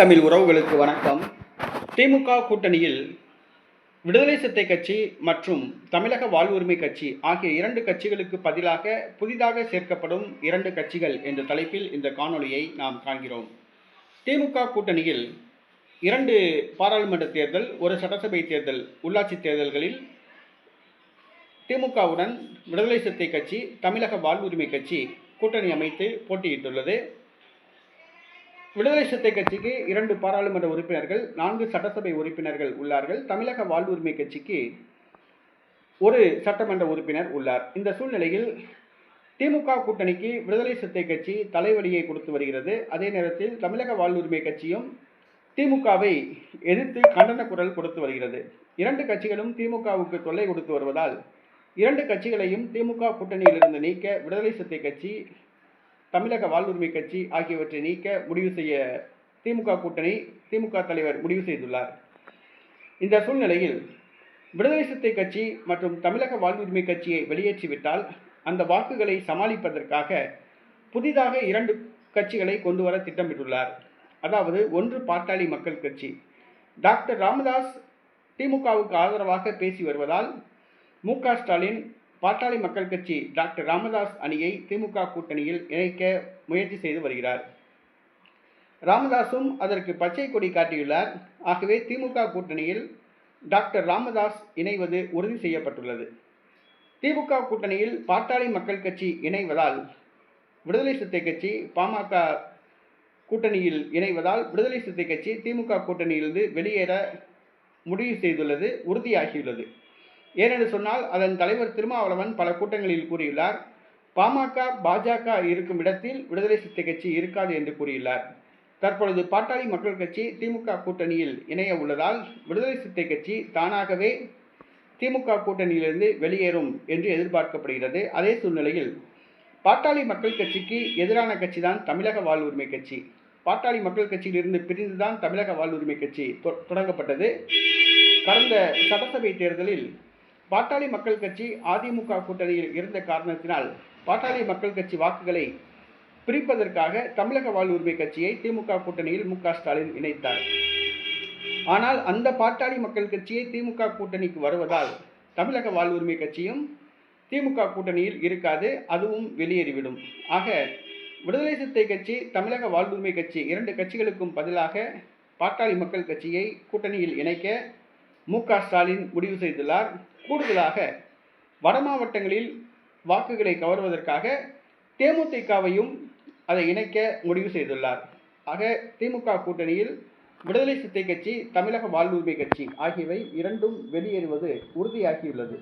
தமிழ் உறவுகளுக்கு வணக்கம். திமுக கூட்டணியில் விடுதலை சத்தை கட்சி மற்றும் தமிழக வாழ்வுரிமை கட்சி ஆகிய இரண்டு கட்சிகளுக்கு பதிலாக புதிதாக சேர்க்கப்படும் இரண்டு கட்சிகள் என்ற தலைப்பில் இந்த காணொளியை நாம் காண்கிறோம். திமுக கூட்டணியில் இரண்டு பாராளுமன்ற தேர்தல் ஒரு சட்டசபை தேர்தல் உள்ளாட்சி தேர்தல்களில் திமுகவுடன் விடுதலை சத்தை கட்சி தமிழக வாழ்வுரிமை கட்சி கூட்டணி அமைத்து போட்டியிட்டுள்ளது. விடுதலை சிறுத்தை கட்சிக்கு இரண்டு பாராளுமன்ற உறுப்பினர்கள் நான்கு சட்டசபை உறுப்பினர்கள் உள்ளார்கள். தமிழக வாழ்வுரிமை கட்சிக்கு ஒரு சட்டமன்ற உறுப்பினர் உள்ளார். இந்த சூழ்நிலையில் திமுக கூட்டணிக்கு விடுதலை சிறுத்தை கட்சி தலைவலியை கொடுத்து வருகிறது. அதே நேரத்தில் தமிழக வாழ்வுரிமை கட்சியும் திமுகவை எதிர்த்து கண்டன குரல் கொடுத்து வருகிறது. இரண்டு கட்சிகளும் திமுகவுக்கு தொல்லை கொடுத்து வருவதால் இரண்டு கட்சிகளையும் திமுக கூட்டணியிலிருந்து நீக்க விடுதலை சிறுத்தை கட்சி தமிழக வாழ்வுரிமை கட்சி ஆகியவற்றை நீக்க முடிவு செய்ய திமுக கூட்டணி திமுக தலைவர் முடிவு செய்துள்ளார். இந்த சூழ்நிலையில் விடுதலை சிறுத்தை கட்சி மற்றும் தமிழக வாழ்வுரிமை கட்சியை வெளியேற்றிவிட்டால் அந்த வாக்குகளை சமாளிப்பதற்காக புதிதாக இரண்டு கட்சிகளை கொண்டு வர திட்டமிட்டுள்ளார். அதாவது ஒன்று பாட்டாளி மக்கள் கட்சி. டாக்டர் ராமதாஸ் திமுகவுக்கு ஆதரவாக பேசி வருவதால் மு க ஸ்டாலின் பாட்டாளி மக்கள் கட்சி டாக்டர் ராமதாஸ் அணியை திமுக கூட்டணியில் இணைக்க முயற்சி செய்து வருகிறார். ராமதாஸும் அதற்கு பச்சை கொடி காட்டியுள்ளார். ஆகவே திமுக கூட்டணியில் டாக்டர் ராமதாஸ் இணைவது உறுதி செய்யப்பட்டுள்ளது. திமுக கூட்டணியில் பாட்டாளி மக்கள் கட்சி இணைவதால் விடுதலை சிறுத்தை கட்சி பாமக கூட்டணியில் இணைவதால் விடுதலை சிறுத்தை கட்சி திமுக கூட்டணியிலிருந்து வெளியேற முடிவு செய்துள்ளது உறுதியாகியுள்ளது. ஏனென்று சொன்னால் அதன் தலைவர் திருமாவளவன் பல கூட்டங்களில் கூறியுள்ளார். பாமக பாஜக இருக்கும் இடத்தில் விடுதலை சிறுத்தை கட்சி இருக்காது என்று கூறியுள்ளார். தற்பொழுது பாட்டாளி மக்கள் கட்சி திமுக கூட்டணியில் இணைய உள்ளதால் விடுதலை சிறுத்தை கட்சி தானாகவே திமுக கூட்டணியிலிருந்து வெளியேறும் என்று எதிர்பார்க்கப்படுகிறது. அதே சூழ்நிலையில் பாட்டாளி மக்கள் கட்சிக்கு எதிரான கட்சி தான் தமிழக வாழ்வுரிமை கட்சி. பாட்டாளி மக்கள் கட்சியிலிருந்து பிரிந்துதான் தமிழக வாழ்வுரிமை கட்சி தொடங்கப்பட்டது. கடந்த சட்டசபை தேர்தலில் பாட்டாளி மக்கள் கட்சி அதிமுக கூட்டணியில் இருந்த காரணத்தினால் பாட்டாளி மக்கள் கட்சி வாக்குகளை பிரிப்பதற்காக தமிழக வாழ்வுரிமை கட்சியை திமுக கூட்டணியில் மு ஸ்டாலின் இணைத்தார். ஆனால் அந்த பாட்டாளி மக்கள் கட்சியை திமுக கூட்டணிக்கு வருவதால் தமிழக வாழ்வுரிமை கட்சியும் திமுக கூட்டணியில் இருக்காது அதுவும் வெளியேறிவிடும். ஆக விடுதலை சிறுத்தை கட்சி தமிழக வாழ்வுரிமை கட்சி இரண்டு கட்சிகளுக்கும் பதிலாக பாட்டாளி மக்கள் கட்சியை கூட்டணியில் இணைக்க மு ஸ்டாலின் முடிவு செய்துள்ளார். கூடுதலாக வட மாவட்டங்களில் வாக்குகளை கவர்வதற்காக தேமுதிகவையும் அதை இணைக்க முடிவு செய்துள்ளார். ஆக திமுக கூட்டணியில் விடுதலை சித்தை கட்சி தமிழக வாழ்வுரிமை கட்சி ஆகியவை இரண்டும் வெளியேறுவது உறுதியாகியுள்ளது.